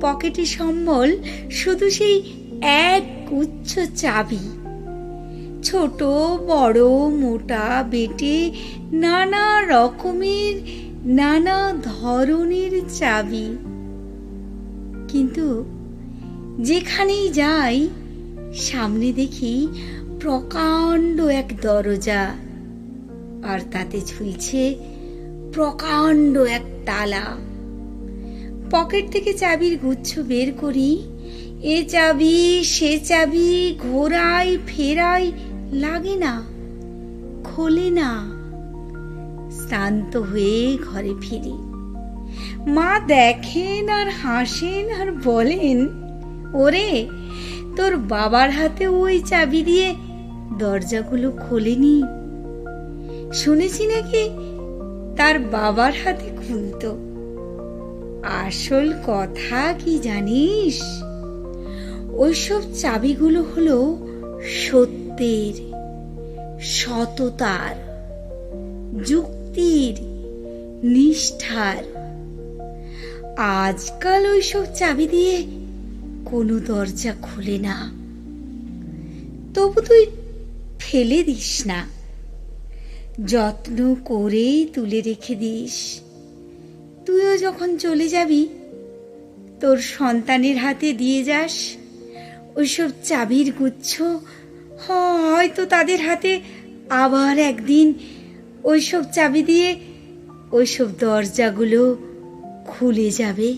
পকেটে সম্বল, শুধু সেই এক গুচ্ছ চাবি। ছোট, বড়, মোটা, বেটে নানা রকমের, নানা ধরনের চাবি। কিন্তু যেখানেই যাই, সামনে দেখি প্রকাণ্ড এক দরজা, আর তাতে ঝুলছে প্রকাণ্ড এক তালা। পকেট থেকে চাবির গুচ্ছ বের করি। এ চাবি, সে চাবি ঘোরাই, ফেরাই, লাগে না, খোলে না। শ্রান্ত হয়ে ঘরে ফিরি। মা দেখেন আর হাসেন আর বলেন, ওরে, তোর বাবার হাতে ওই চাবি দিয়ে দরজাগুলো খোলেনি? শুনেছি নাকি তার বাবার হাতে খুলতো। আসল কথা কি জানিস? ওইসব চাবিগুলো হলো সত্যের, সততার, যুক্তির, নিষ্ঠার। আজকাল ওইসব চাবি দিয়ে কোনো দরজা খুলে না। তবু তুই ফেলে দিস না। যত্ন করেই তুলে রেখে দিস। তুইও যখন চলে যাবি, তোর সন্তানের হাতে দিয়ে যাস, ওইসব চাবির গুচ্ছ, হয়তো তাদের হাতে আবার একদিন ওইসব চাবি দিয়ে ওইসব দরজাগুলো খুলে যাবে।